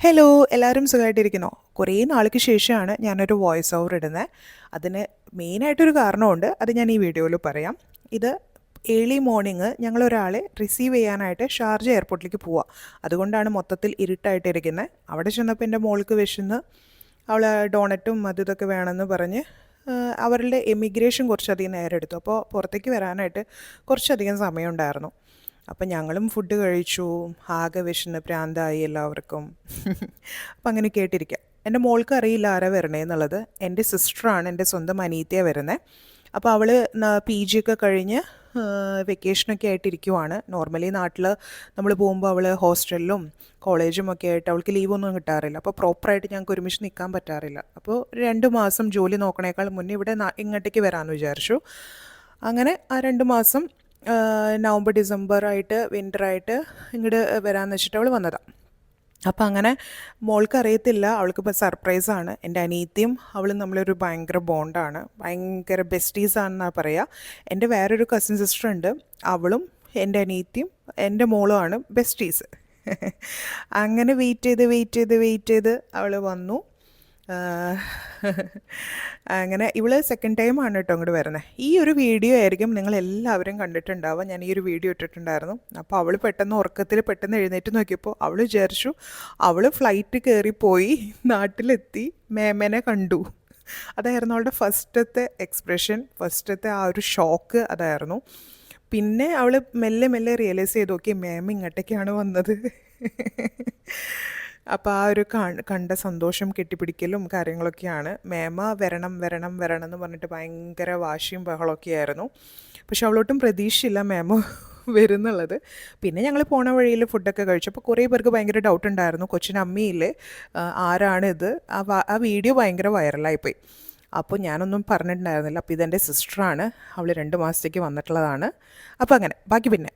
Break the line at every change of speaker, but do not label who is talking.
Hello എല്ലാവരും സുഖമായിട്ടിരിക്കുന്നോ? കുറേ നാൾക്ക് ശേഷമാണ് ഞാനൊരു വോയിസ് ഓവർ ഇടുന്നത്. അതിന് മെയിനായിട്ടൊരു കാരണമുണ്ട്. അത് ഞാൻ ഈ വീഡിയോയിൽ പറയാം. ഇത് ഏർലി മോർണിംഗ് ഞങ്ങളൊരാളെ റിസീവ് ചെയ്യാനായിട്ട് ഷാർജ എയർപോർട്ടിലേക്ക് പോവാം. അതുകൊണ്ടാണ് മൊത്തത്തിൽ ഇരുട്ടായിട്ടിരിക്കുന്നത് അവിടെ ചെന്നപ്പോൾ എന്റെ മോൾക്ക് വിശന്ന് അവൾ ഡോണറ്റും അതും ഇതൊക്കെ വേണമെന്ന് പറഞ്ഞ് അവരുടെ എമിഗ്രേഷൻ കുറച്ചധികം നേരം എടുത്തു അപ്പോൾ പുറത്തേക്ക് വരാനായിട്ട് കുറച്ചധികം സമയമുണ്ടായിരുന്നു. അപ്പം ഞങ്ങളും ഫുഡ് കഴിച്ചു. ആകെ വിശന്ന് പ്രാന്തായി എല്ലാവർക്കും. അപ്പം അങ്ങനെ കേട്ടിരിക്കുക എന്റെ മോൾക്ക് അറിയില്ല ആരാ വരണേ എന്നുള്ളത്. എന്റെ സിസ്റ്ററാണ് എന്റെ സ്വന്തം അനീത്തിയാണ് വരുന്നത് അപ്പോൾ അവൾ പി ജി ഒക്കെ കഴിഞ്ഞ് വെക്കേഷനൊക്കെ ആയിട്ടിരിക്കുവാണ്. നോർമലി നാട്ടിൽ നമ്മൾ പോകുമ്പോൾ അവൾ ഹോസ്റ്റലിലും കോളേജും ഒക്കെ ആയിട്ട് അവൾക്ക് ലീവൊന്നും കിട്ടാറില്ല. അപ്പോൾ പ്രോപ്പറായിട്ട് ഞങ്ങൾക്ക് ഒരുമിച്ച് നിൽക്കാൻ പറ്റാറില്ല. അപ്പോൾ രണ്ട് മാസം ജോലി നോക്കണേക്കാൾ മുന്നേ ഇവിടെ ഇങ്ങോട്ടേക്ക് വരാമെന്ന് വിചാരിച്ചു. അങ്ങനെ ആ രണ്ട് മാസം നവംബർ ഡിസംബർ ആയിട്ട് വിന്റർ ആയിട്ട് ഇങ്ങോട്ട് വരാമെന്ന് വെച്ചിട്ട് അവൾ വന്നതാണ് അപ്പോൾ അങ്ങനെ മോൾക്ക് അറിയത്തില്ല അവൾക്കിപ്പോൾ സർപ്രൈസാണ് എന്റെ അനിയത്തിയും അവളും നമ്മളൊരു ഭയങ്കര ബോണ്ടാണ് ഭയങ്കര ബെസ്റ്റീസാണെന്നാണ് പറയുക എന്റെ വേറൊരു കസിൻ സിസ്റ്റർ ഉണ്ട്. അവളും എന്റെ അനിയത്തിയും എന്റെ മോളുമാണ് ബെസ്റ്റീസ് അങ്ങനെ വെയിറ്റ് ചെയ്ത് വെയിറ്റ് ചെയ്ത് വെയിറ്റ് ചെയ്ത് അവൾ വന്നു. അങ്ങനെ ഇവൾ സെക്കൻഡ് ടൈം ആണ് കേട്ടോ അങ്ങോട്ട് വരുന്നത് ഈ ഒരു വീഡിയോ ആയിരിക്കും നിങ്ങൾ എല്ലാവരും കണ്ടിട്ടുണ്ടാവുക. ഞാൻ ഈ ഒരു വീഡിയോ ഇട്ടിട്ടുണ്ടായിരുന്നു. അപ്പോൾ അവൾ പെട്ടെന്ന് ഉറക്കത്തിൽ പെട്ടെന്ന് എഴുന്നേറ്റ് നോക്കിയപ്പോൾ അവൾ വിചാരിച്ചു അവൾ ഫ്ലൈറ്റ് കയറിപ്പോയി നാട്ടിലെത്തി മേമനെ കണ്ടു. അതായിരുന്നു അവളുടെ ഫസ്റ്റത്തെ എക്സ്പ്രഷൻ ഫസ്റ്റത്തെ ആ ഒരു ഷോക്ക് അതായിരുന്നു. പിന്നെ അവൾ മെല്ലെ മെല്ലെ റിയലൈസ് ചെയ്ത് നോക്കി മേമ ഇങ്ങോട്ടേക്കാണ് വന്നത്. അപ്പോൾ ആ ഒരു കണ്ട സന്തോഷം കെട്ടിപ്പിടിക്കലും കാര്യങ്ങളൊക്കെയാണ്. മേമ വരണം വരണം വരണം എന്ന് പറഞ്ഞിട്ട് ഭയങ്കര വാശിയും ബഹളമൊക്കെ ആയിരുന്നു. പക്ഷെ അവളൊട്ടും പ്രതീക്ഷയില്ല മേമ വരുന്നുള്ളത്. പിന്നെ ഞങ്ങൾ പോണ വഴിയിൽ ഫുഡൊക്കെ കഴിച്ചു. അപ്പോൾ കുറേ പേർക്ക് ഭയങ്കര ഡൗട്ട് ഉണ്ടായിരുന്നു. കൊച്ചിന് അമ്മയില്ലേ. ആ, ആരാണിത് ആ ആ വീഡിയോ ഭയങ്കര വൈറലായിപ്പോയി അപ്പോൾ ഞാനൊന്നും പറഞ്ഞിട്ടുണ്ടായിരുന്നില്ല. അപ്പോൾ ഇതെന്റെ സിസ്റ്ററാണ് അവൾ രണ്ട് മാസത്തേക്ക് വന്നിട്ടുള്ളതാണ്. അപ്പോൾ അങ്ങനെ. ബാക്കി പിന്നെ.